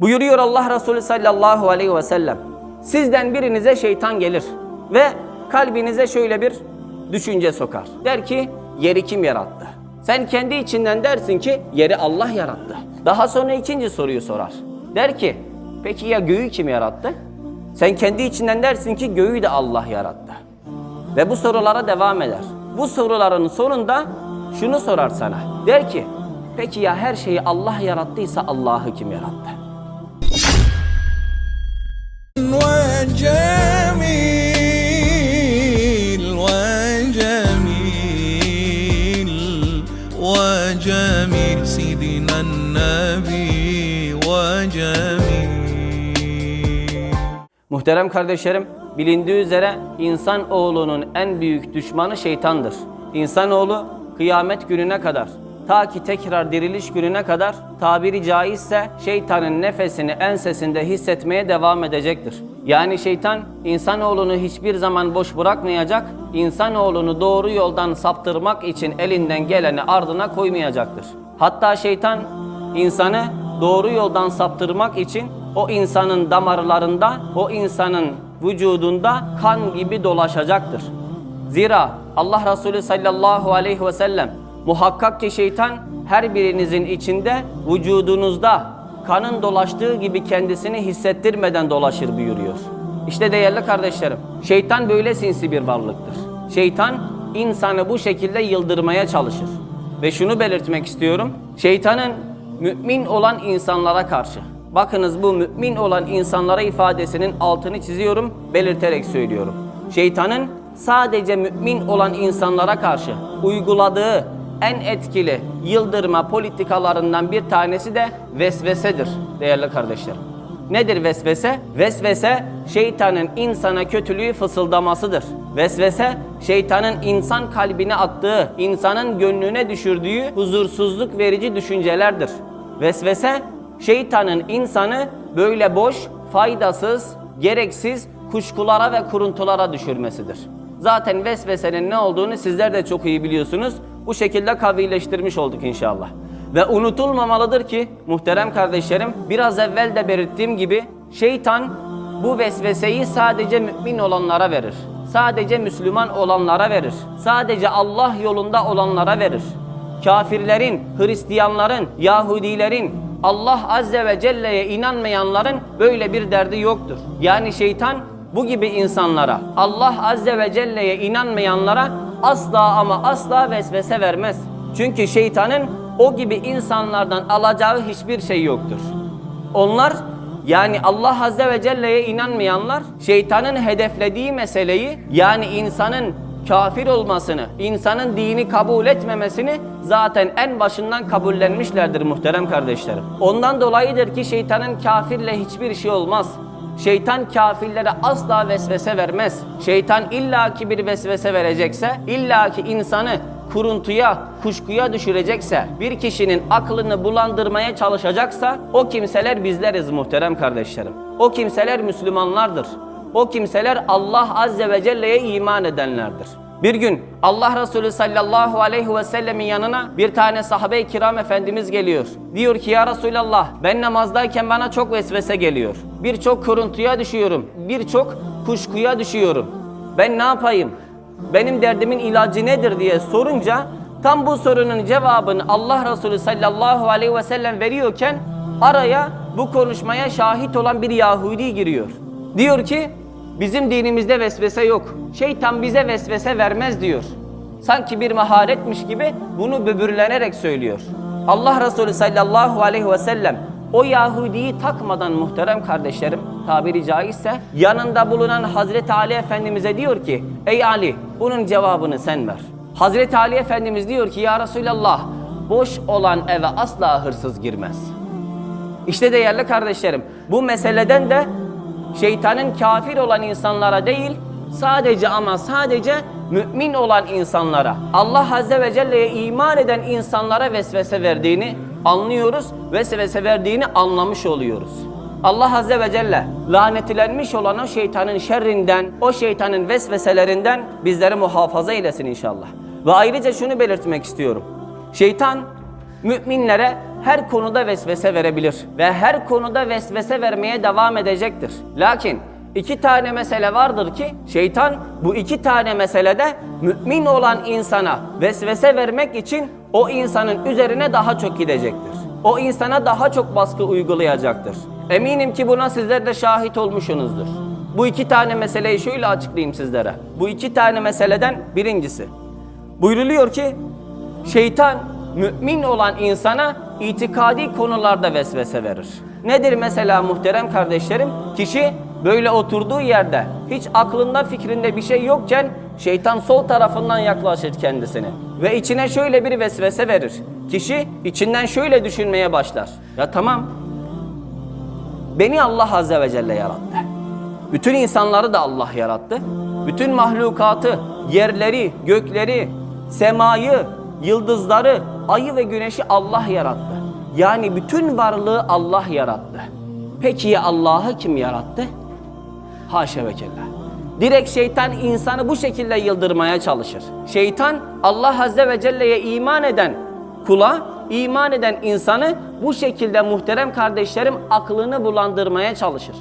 Buyuruyor Allah Resulü sallallahu aleyhi ve sellem. Sizden birinize şeytan gelir ve kalbinize şöyle bir düşünce sokar. Der ki yeri kim yarattı? Sen kendi içinden dersin ki yeri Allah yarattı. Daha sonra ikinci soruyu sorar. Der ki peki ya göğü kim yarattı? Sen kendi içinden dersin ki göğü de Allah yarattı. Ve bu sorulara devam eder. Bu soruların sonunda şunu sorar sana. Der ki peki ya her şeyi Allah yarattıysa Allah'ı kim yarattı? Muhterem kardeşlerim, bilindiği üzere insan oğlunun en büyük düşmanı şeytandır. İnsanoğlu kıyamet gününe kadar, ta ki tekrar diriliş gününe kadar tabiri caizse şeytanın nefesini ensesinde hissetmeye devam edecektir. Yani şeytan insanoğlunu hiçbir zaman boş bırakmayacak, insanoğlunu doğru yoldan saptırmak için elinden geleni ardına koymayacaktır. Hatta şeytan insanı doğru yoldan saptırmak için o insanın damarlarında, o insanın vücudunda kan gibi dolaşacaktır. Zira Allah Resulü sallallahu aleyhi ve sellem muhakkak ki şeytan her birinizin içinde vücudunuzda kanın dolaştığı gibi kendisini hissettirmeden dolaşır buyuruyor. İşte değerli kardeşlerim, şeytan böyle sinsi bir varlıktır. Şeytan insanı bu şekilde yıldırmaya çalışır. Ve şunu belirtmek istiyorum. Şeytanın mümin olan insanlara karşı. Bakınız bu mümin olan insanlara ifadesinin altını çiziyorum, belirterek söylüyorum. Şeytanın sadece mümin olan insanlara karşı uyguladığı en etkili yıldırma politikalarından bir tanesi de vesvesedir değerli kardeşlerim. Nedir vesvese? Vesvese şeytanın insana kötülüğü fısıldamasıdır. Vesvese şeytanın insan kalbine attığı, insanın gönlüne düşürdüğü huzursuzluk verici düşüncelerdir. Vesvese şeytanın insanı böyle boş, faydasız, gereksiz kuşkulara ve kuruntulara düşürmesidir. Zaten vesvesenin ne olduğunu sizler de çok iyi biliyorsunuz. Bu şekilde kavileştirmiş olduk inşallah. Ve unutulmamalıdır ki muhterem kardeşlerim biraz evvel de belirttiğim gibi şeytan bu vesveseyi sadece mümin olanlara verir. Sadece Müslüman olanlara verir. Sadece Allah yolunda olanlara verir. Kafirlerin, Hristiyanların, Yahudilerin, Allah Azze ve Celle'ye inanmayanların böyle bir derdi yoktur. Yani şeytan bu gibi insanlara, Allah Azze ve Celle'ye inanmayanlara asla ama asla vesvese vermez. Çünkü şeytanın o gibi insanlardan alacağı hiçbir şey yoktur. Onlar yani Allah Azze ve Celle'ye inanmayanlar şeytanın hedeflediği meseleyi yani insanın kafir olmasını, insanın dini kabul etmemesini zaten en başından kabullenmişlerdir muhterem kardeşlerim. Ondan dolayıdır ki şeytanın kafirle hiçbir şey olmaz. Şeytan kafirlere asla vesvese vermez. Şeytan illaki bir vesvese verecekse, illaki insanı kuruntuya, kuşkuya düşürecekse, bir kişinin aklını bulandırmaya çalışacaksa o kimseler bizleriz muhterem kardeşlerim. O kimseler Müslümanlardır. O kimseler Allah Azze ve Celle'ye iman edenlerdir. Bir gün Allah Resulü sallallahu aleyhi ve sellemin yanına bir tane sahabe-i kiram efendimiz geliyor. Diyor ki ya Resulallah ben namazdayken bana çok vesvese geliyor. Birçok kuruntuya düşüyorum. Birçok kuşkuya düşüyorum. Ben ne yapayım? Benim derdimin ilacı nedir diye sorunca tam bu sorunun cevabını Allah Resulü sallallahu aleyhi ve sellem veriyorken araya bu konuşmaya şahit olan bir Yahudi giriyor. Diyor ki bizim dinimizde vesvese yok. Şeytan bize vesvese vermez diyor. Sanki bir maharetmiş gibi bunu böbürlenerek söylüyor. Allah Resulü sallallahu aleyhi ve sellem o Yahudi'yi takmadan muhterem kardeşlerim tabiri caizse yanında bulunan Hazreti Ali Efendimiz'e diyor ki Ey Ali bunun cevabını sen ver. Hazreti Ali Efendimiz diyor ki ya Resulallah boş olan eve asla hırsız girmez. İşte değerli kardeşlerim bu meseleden de şeytanın kafir olan insanlara değil sadece ama sadece mümin olan insanlara Allah Azze ve Celle'ye iman eden insanlara vesvese verdiğini anlıyoruz. Vesvese verdiğini anlamış oluyoruz. Allah Azze ve Celle lanetlenmiş olan o şeytanın şerrinden, o şeytanın vesveselerinden bizleri muhafaza eylesin inşallah. Ve ayrıca şunu belirtmek istiyorum. Şeytan müminlere her konuda vesvese verebilir ve her konuda vesvese vermeye devam edecektir. Lakin iki tane mesele vardır ki şeytan bu iki tane meselede mümin olan insana vesvese vermek için o insanın üzerine daha çok gidecektir. O insana daha çok baskı uygulayacaktır. Eminim ki buna sizler de şahit olmuşsunuzdur. Bu iki tane meseleyi şöyle açıklayayım sizlere. Bu iki tane meseleden birincisi. Buyruluyor ki şeytan mümin olan insana itikadi konularda vesvese verir. Nedir mesela muhterem kardeşlerim? Kişi böyle oturduğu yerde hiç aklında fikrinde bir şey yokken şeytan sol tarafından yaklaşır kendisine. Ve içine şöyle bir vesvese verir. Kişi içinden şöyle düşünmeye başlar. Ya tamam beni Allah Azze ve Celle yarattı. Bütün insanları da Allah yarattı. Bütün mahlukatı, yerleri, gökleri, semayı, yıldızları, ayı ve güneşi Allah yarattı. Yani bütün varlığı Allah yarattı. Peki ya Allah'ı kim yarattı? Haşa ve kella. Direkt şeytan insanı bu şekilde yıldırmaya çalışır. Şeytan Allah Azze ve Celle'ye iman eden kula, iman eden insanı bu şekilde muhterem kardeşlerim aklını bulandırmaya çalışır.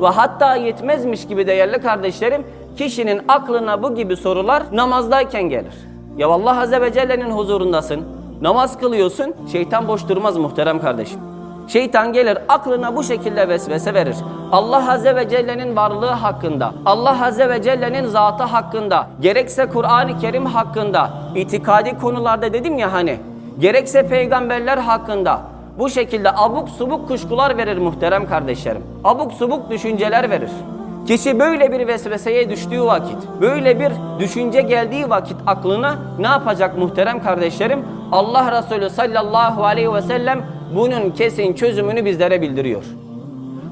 Ve hatta yetmezmiş gibi değerli kardeşlerim kişinin aklına bu gibi sorular namazdayken gelir. Ya Allah Azze ve Celle'nin huzurundasın, namaz kılıyorsun, şeytan boş durmaz muhterem kardeşim. Şeytan gelir aklına bu şekilde vesvese verir. Allah Azze ve Celle'nin varlığı hakkında, Allah Azze ve Celle'nin zatı hakkında, gerekse Kur'an-ı Kerim hakkında, itikadi konularda dedim ya hani, gerekse peygamberler hakkında bu şekilde abuk subuk kuşkular verir muhterem kardeşlerim. Abuk subuk düşünceler verir. Kişi böyle bir vesveseye düştüğü vakit, böyle bir düşünce geldiği vakit aklına ne yapacak muhterem kardeşlerim? Allah Resulü sallallahu aleyhi ve sellem bunun kesin çözümünü bizlere bildiriyor.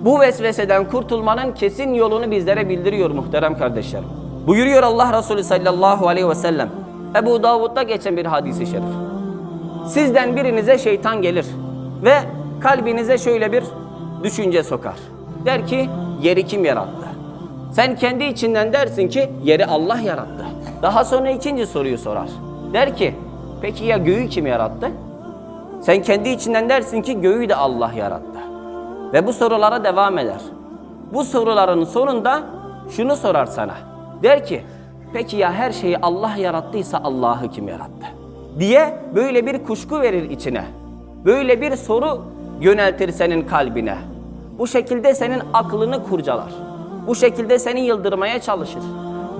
Bu vesveseden kurtulmanın kesin yolunu bizlere bildiriyor muhterem kardeşlerim. Buyuruyor Allah Resulü sallallahu aleyhi ve sellem. Ebu Davud'da geçen bir hadisi şerif. Sizden birinize şeytan gelir ve kalbinize şöyle bir düşünce sokar. Der ki yeri kim yarattı? Sen kendi içinden dersin ki yeri Allah yarattı. Daha sonra ikinci soruyu sorar. Der ki peki ya göğü kim yarattı? Sen kendi içinden dersin ki göğü de Allah yarattı. Ve bu sorulara devam eder. Bu soruların sonunda şunu sorar sana. Der ki peki ya her şeyi Allah yarattıysa Allah'ı kim yarattı? Diye böyle bir kuşku verir içine. Böyle bir soru yöneltir senin kalbine. Bu şekilde senin aklını kurcalar. Bu şekilde seni yıldırmaya çalışır.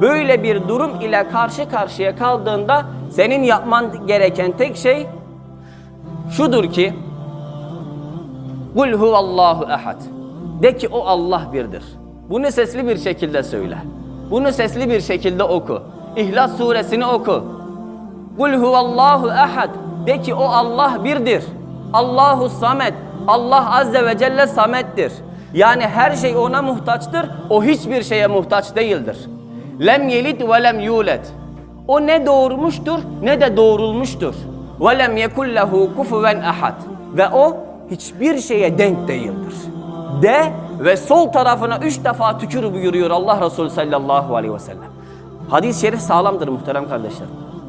Böyle bir durum ile karşı karşıya kaldığında senin yapman gereken tek şey şudur ki Kul huvallahu ehad. De ki o Allah birdir. Bunu sesli bir şekilde söyle. Bunu sesli bir şekilde oku. İhlas suresini oku. Kul huvallahu ehad. De ki o Allah birdir. Allahu samet. Allah azze ve celle samettir. Yani her şey ona muhtaçtır. O hiçbir şeye muhtaç değildir. Lem yelid ve lem yulet. O ne doğurmuştur ne de doğrulmuştur. Ve lem yekul lehu kufuven ahad. Ve o hiçbir şeye denk değildir. De ve sol tarafına üç defa tükür buyuruyor Allah Resulü sallallahu aleyhi ve sellem. Hadis-i şerif sağlamdır muhterem kardeşler.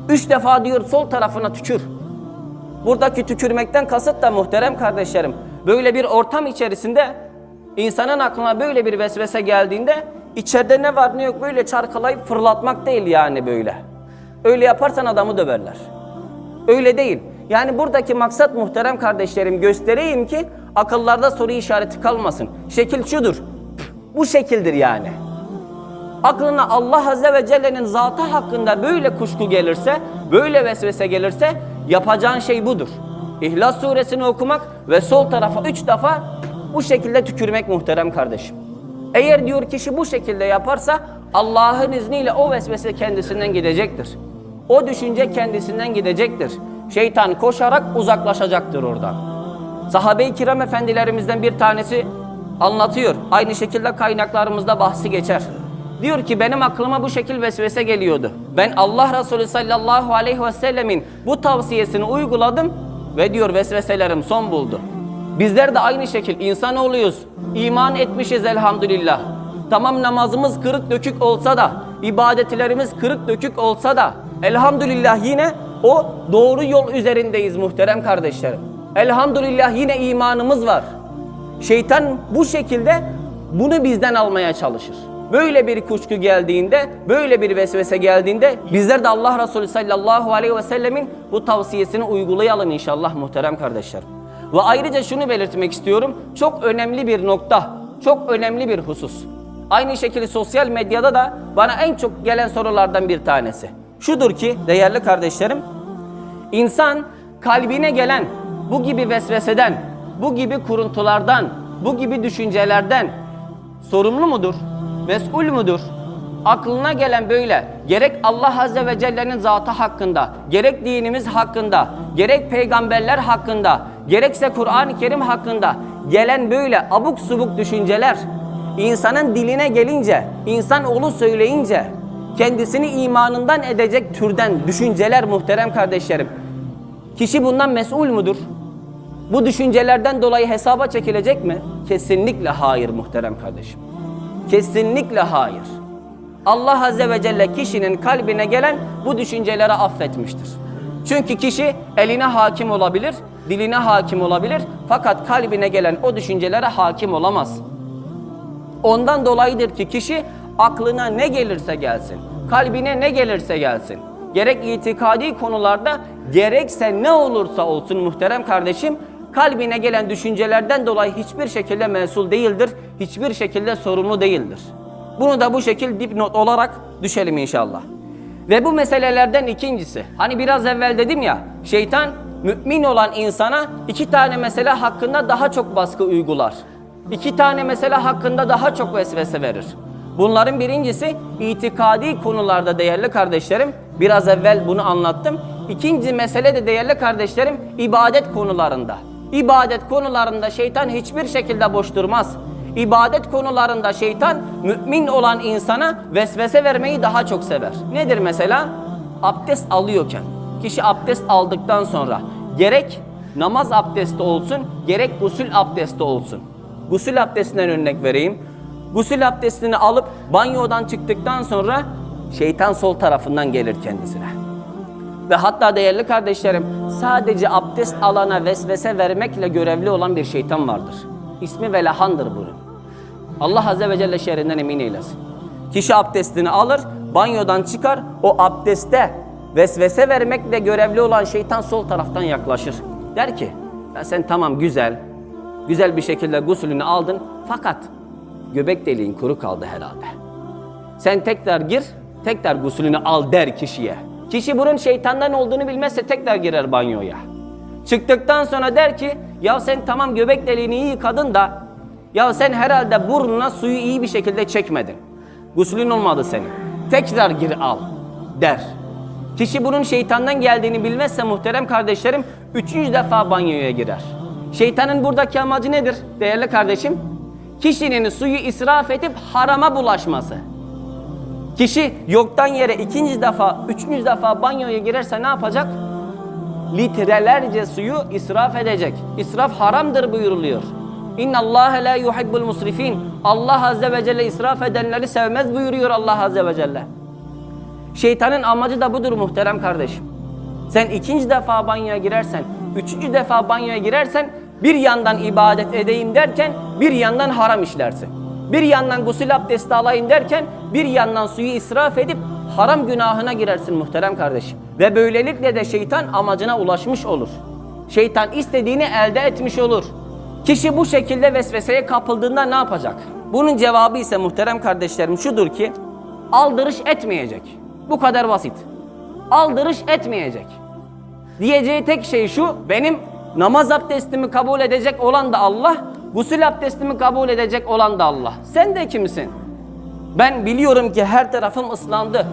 Üç defa diyor sol tarafına tükür. Buradaki tükürmekten kasıt da muhterem kardeşlerim. Böyle bir ortam içerisinde insanın aklına böyle bir vesvese geldiğinde içeride ne var ne yok böyle çarkalayıp fırlatmak değil yani böyle. Öyle yaparsan adamı döverler. Öyle değil. Yani buradaki maksat muhterem kardeşlerim göstereyim ki akıllarda soru işareti kalmasın. Şekil şudur. Bu şekildir yani. Aklına Allah Azze ve Celle'nin zatı hakkında böyle kuşku gelirse, böyle vesvese gelirse yapacağın şey budur. İhlas suresini okumak ve sol tarafa üç defa bu şekilde tükürmek muhterem kardeşim. Eğer diyor kişi bu şekilde yaparsa Allah'ın izniyle o vesvese kendisinden gidecektir. O düşünce kendisinden gidecektir. Şeytan koşarak uzaklaşacaktır oradan. Sahabe-i kiram efendilerimizden bir tanesi anlatıyor. Aynı şekilde kaynaklarımızda bahsi geçer. Diyor ki benim aklıma bu şekil vesvese geliyordu. Ben Allah Resulü sallallahu aleyhi ve sellemin bu tavsiyesini uyguladım ve diyor vesveselerim son buldu. Bizler de aynı şekil insan oluyoruz. İman etmişiz elhamdülillah. Tamam namazımız kırık dökük olsa da, ibadetlerimiz kırık dökük olsa da elhamdülillah yine o doğru yol üzerindeyiz muhterem kardeşlerim. Elhamdülillah yine imanımız var. Şeytan bu şekilde bunu bizden almaya çalışır. Böyle bir kuşku geldiğinde, böyle bir vesvese geldiğinde bizler de Allah Resulü sallallahu aleyhi ve sellemin bu tavsiyesini uygulayalım inşallah muhterem kardeşlerim. Ve ayrıca şunu belirtmek istiyorum. Çok önemli bir nokta, çok önemli bir husus. Aynı şekilde sosyal medyada da bana en çok gelen sorulardan bir tanesi. Şudur ki değerli kardeşlerim, İnsan kalbine gelen bu gibi vesveseden, bu gibi kuruntulardan, bu gibi düşüncelerden sorumlu mudur? Mesul mudur? Aklına gelen böyle gerek Allah Azze ve Celle'nin zatı hakkında, gerek dinimiz hakkında, gerek peygamberler hakkında, gerekse Kur'an-ı Kerim hakkında gelen böyle abuk subuk düşünceler insanın diline gelince, insan oğlu söyleyince kendisini imanından edecek türden düşünceler muhterem kardeşlerim. Kişi bundan mesul mudur? Bu düşüncelerden dolayı hesaba çekilecek mi? Kesinlikle hayır muhterem kardeşim. Kesinlikle hayır. Allah Azze ve Celle kişinin kalbine gelen bu düşünceleri affetmiştir. Çünkü kişi eline hakim olabilir, diline hakim olabilir fakat kalbine gelen o düşüncelere hakim olamaz. Ondan dolayıdır ki kişi aklına ne gelirse gelsin, kalbine ne gelirse gelsin. Gerek itikadi konularda gerekse ne olursa olsun muhterem kardeşim kalbine gelen düşüncelerden dolayı hiçbir şekilde mesul değildir, hiçbir şekilde sorumlu değildir. Bunu da bu şekil dipnot olarak düşelim inşallah. Ve bu meselelerden ikincisi, hani biraz evvel dedim ya, şeytan mümin olan insana iki tane mesele hakkında daha çok baskı uygular. İki tane mesele hakkında daha çok vesvese verir. Bunların birincisi itikadi konularda değerli kardeşlerim. Biraz evvel bunu anlattım. İkinci mesele de değerli kardeşlerim ibadet konularında. İbadet konularında şeytan hiçbir şekilde boş durmaz. İbadet konularında şeytan mümin olan insana vesvese vermeyi daha çok sever. Nedir mesela? Abdest alıyorken, kişi abdest aldıktan sonra gerek namaz abdesti olsun, gerek gusül abdesti olsun. Gusül abdestinden örnek vereyim. Gusül abdestini alıp banyodan çıktıktan sonra şeytan sol tarafından gelir kendisine. Ve hatta değerli kardeşlerim sadece abdest alana vesvese vermekle görevli olan bir şeytan vardır. İsmi Velahan'dır bunun. Allah Azze ve Celle şerrinden emin eylesin. Kişi abdestini alır, banyodan çıkar, o abdeste vesvese vermekle görevli olan şeytan sol taraftan yaklaşır. Der ki, ya sen tamam güzel, güzel bir şekilde gusülünü aldın fakat göbek deliğin kuru kaldı herhalde. Sen tekrar gir, tekrar gusülünü al der kişiye. Kişi bunun şeytandan olduğunu bilmezse tekrar girer banyoya. Çıktıktan sonra der ki, ya sen tamam göbek deliğini iyi yıkadın da, ya sen herhalde burnuna suyu iyi bir şekilde çekmedin. Gusülün olmadı senin. Tekrar gir al der. Kişi bunun şeytandan geldiğini bilmezse muhterem kardeşlerim, üçüncü defa banyoya girer. Şeytanın buradaki amacı nedir değerli kardeşim? Kişinin suyu israf edip harama bulaşması. Kişi yoktan yere ikinci defa, üçüncü defa banyoya girerse ne yapacak? Litrelerce suyu israf edecek. İsraf haramdır buyuruluyor. İnna Allah la yuhibbul musrifin. Allah azze ve celle israf edenleri sevmez buyuruyor Allah azze ve celle. Şeytanın amacı da budur muhterem kardeşim. Sen ikinci defa banyoya girersen, üçüncü defa banyoya girersen bir yandan ibadet edeyim derken bir yandan haram işlersin. Bir yandan gusül abdesti alayım derken bir yandan suyu israf edip haram günahına girersin muhterem kardeşim. Ve böylelikle de şeytan amacına ulaşmış olur. Şeytan istediğini elde etmiş olur. Kişi bu şekilde vesveseye kapıldığında ne yapacak? Bunun cevabı ise muhterem kardeşlerim şudur ki aldırış etmeyecek. Bu kadar basit. Aldırış etmeyecek. Diyeceği tek şey şu, benim namaz abdestimi kabul edecek olan da Allah, gusül abdestimi kabul edecek olan da Allah. Sen de kimsin? Ben biliyorum ki her tarafım ıslandı.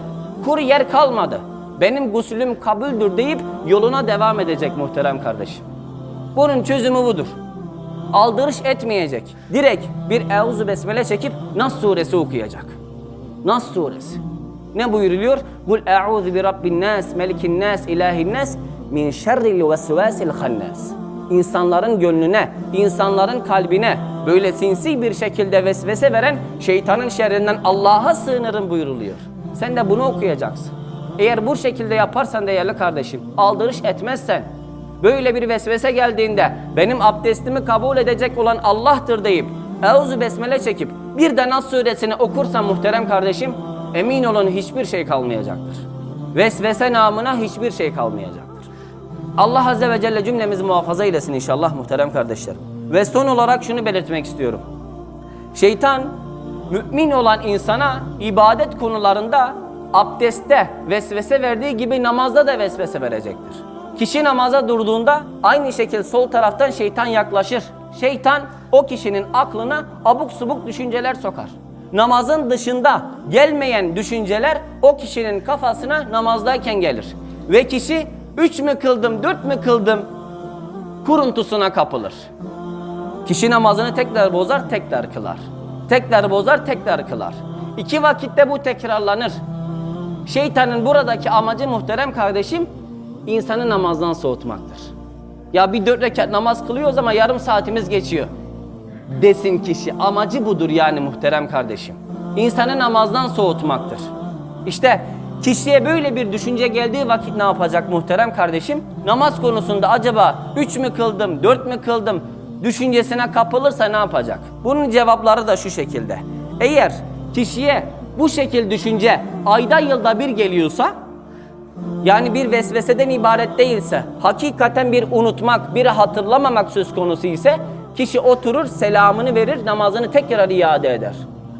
Kuru yer kalmadı. Benim gusülüm kabuldür deyip yoluna devam edecek muhterem kardeşim. Bunun çözümü budur. Aldırış etmeyecek. Direkt bir Euzu Besmele çekip Nas suresi okuyacak. Nas suresi. Ne buyuruluyor? Kul a'udhu bi rabbin nas, melikin nas, ilahin nas min şerril vesvesil hannas. İnsanların gönlüne, insanların kalbine böyle sinsi bir şekilde vesvese veren şeytanın şerrinden Allah'a sığınırım buyuruluyor. Sen de bunu okuyacaksın. Eğer bu şekilde yaparsan değerli kardeşim, aldırış etmezsen, Böyle bir vesvese geldiğinde benim abdestimi kabul edecek olan Allah'tır deyip Euzu besmele çekip bir de Nas suresini okursan muhterem kardeşim emin olun hiçbir şey kalmayacaktır. Vesvese namına hiçbir şey kalmayacaktır. Allah Azze ve Celle cümlemizi muhafaza eylesin inşallah muhterem kardeşlerim. Ve son olarak şunu belirtmek istiyorum. Şeytan mümin olan insana ibadet konularında abdestte vesvese verdiği gibi namazda da vesvese verecektir. Kişi namaza durduğunda aynı şekilde sol taraftan şeytan yaklaşır. Şeytan o kişinin aklına abuk subuk düşünceler sokar. Namazın dışında gelmeyen düşünceler o kişinin kafasına namazdayken gelir. Ve kişi üç mü kıldım, dört mü kıldım kuruntusuna kapılır. Kişi namazını tekrar bozar, tekrar kılar. Tekrar bozar, tekrar kılar. İki vakitte bu tekrarlanır. Şeytanın buradaki amacı muhterem kardeşim, insanı namazdan soğutmaktır. Ya bir dört rekat namaz kılıyoruz ama yarım saatimiz geçiyor. Desin kişi. Amacı budur yani muhterem kardeşim. İnsanı namazdan soğutmaktır. İşte kişiye böyle bir düşünce geldiği vakit ne yapacak muhterem kardeşim? Namaz konusunda acaba üç mü kıldım, dört mü kıldım düşüncesine kapılırsa ne yapacak? Bunun cevapları da şu şekilde. Eğer kişiye bu şekil düşünce ayda yılda bir geliyorsa yani bir vesveseden ibaret değilse, hakikaten bir unutmak, bir hatırlamamak söz konusu ise kişi oturur, selamını verir, namazını tekrar iade eder.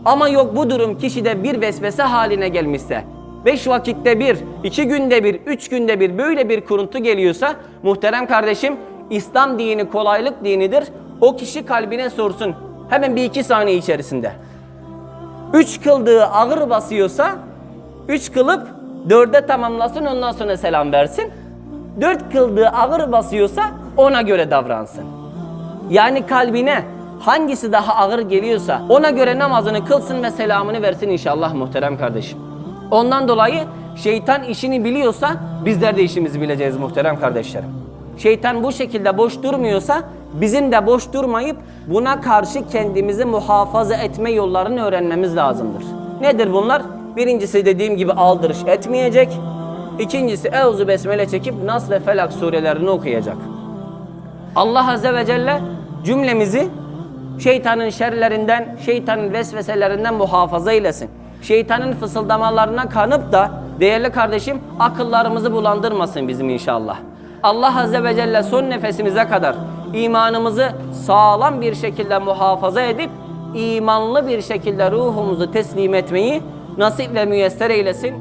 Ama yok bu durum kişide bir vesvese haline gelmişse, beş vakitte bir, iki günde bir, üç günde bir böyle bir kuruntu geliyorsa muhterem kardeşim İslam dini kolaylık dinidir. O kişi kalbine sorsun. Hemen bir iki saniye içerisinde. Üç kıldığı ağır basıyorsa üç kılıp dörde tamamlasın ondan sonra selam versin. Dört kıldığı ağır basıyorsa ona göre davransın. Yani kalbine hangisi daha ağır geliyorsa ona göre namazını kılsın ve selamını versin inşallah muhterem kardeşim. Ondan dolayı şeytan işini biliyorsa bizler de işimizi bileceğiz muhterem kardeşlerim. Şeytan bu şekilde boş durmuyorsa bizim de boş durmayıp buna karşı kendimizi muhafaza etme yollarını öğrenmemiz lazımdır. Nedir bunlar? Birincisi dediğim gibi aldırış etmeyecek. İkincisi Euzu Besmele çekip Nas ve Felak surelerini okuyacak. Allah Azze ve Celle cümlemizi şeytanın şerlerinden, şeytanın vesveselerinden muhafaza eylesin. Şeytanın fısıldamalarına kanıp da değerli kardeşim akıllarımızı bulandırmasın bizim inşallah. Allah Azze ve Celle son nefesimize kadar imanımızı sağlam bir şekilde muhafaza edip imanlı bir şekilde ruhumuzu teslim etmeyi nasip ve müyesser eylesin.